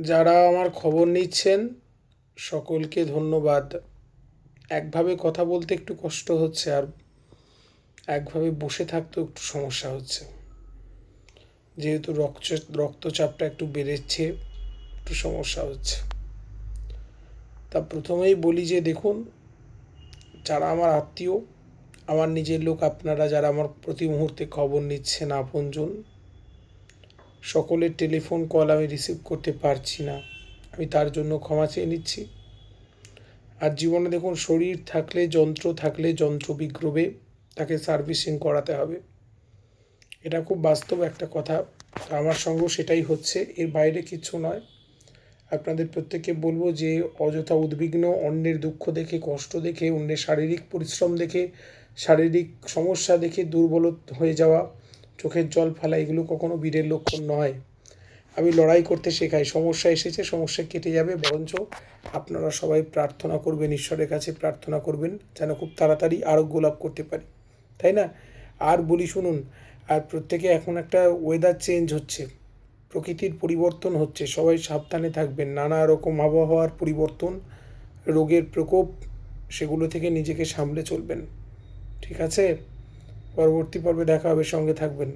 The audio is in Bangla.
যারা আমার খবর নিচ্ছেন, সকলকে ধন্যবাদ। একভাবে কথা বলতে একটু কষ্ট হচ্ছে আর একভাবে বসে থাকতেও একটু সমস্যা হচ্ছে। যেহেতু রক্ত, রক্তচাপটা একটু বেড়েছে, একটু সমস্যা হচ্ছে। তা প্রথমেই বলি যে দেখুন, যারা আমার আত্মীয়, আমার নিজের লোক, আপনারা যারা আমার প্রতি মুহূর্তে খবর নিচ্ছেন আপনজন সকলের টেলিফোন কল আমি রিসিভ করতে পারছি না। আমি তার জন্য ক্ষমা চেয়ে নিচ্ছি। আর জীবনে দেখুন, শরীর থাকলে, যন্ত্র থাকলে, যন্ত্র বিগ্রবে তাকে সার্ভিসিং করাতে হবে। এটা খুব বাস্তব একটা কথা। আমার সঙ্গেও সেটাই হচ্ছে। এর বাইরে কিছু নয়। আপনাদের প্রত্যেককে বলব যে, অযথা উদ্বিগ্ন, অন্যের দুঃখ দেখে, কষ্ট দেখে, অন্যের শারীরিক পরিশ্রম দেখে, শারীরিক সমস্যা দেখে দুর্বল হয়ে যাওয়া চোখের জল ফেলা, এগুলো কখনো বীরের লক্ষণ নয়। আমি লড়াই করতে শেখাই। সমস্যা এসেছে, সমস্যা কেটে যাবে, বরঞ্চ আপনারা সবাই প্রার্থনা করবেন, ঈশ্বরের কাছে প্রার্থনা করবেন, যেন খুব তাড়াতাড়ি আরোগ্য লাভ করতে পারি। তাই না? আর বলি শুনুন, আর প্রত্যেকে এখন একটা ওয়েদার চেঞ্জ হচ্ছে। প্রকৃতির পরিবর্তন হচ্ছে। সবাই সাবধানে থাকবেন। নানা রকম আবহাওয়ার পরিবর্তন, রোগের প্রকোপ, সেগুলো থেকে নিজেকে সামলে চলবেন। ঠিক আছে? পরবর্তী পর্বে দেখা হবে সঙ্গে থাকবেন।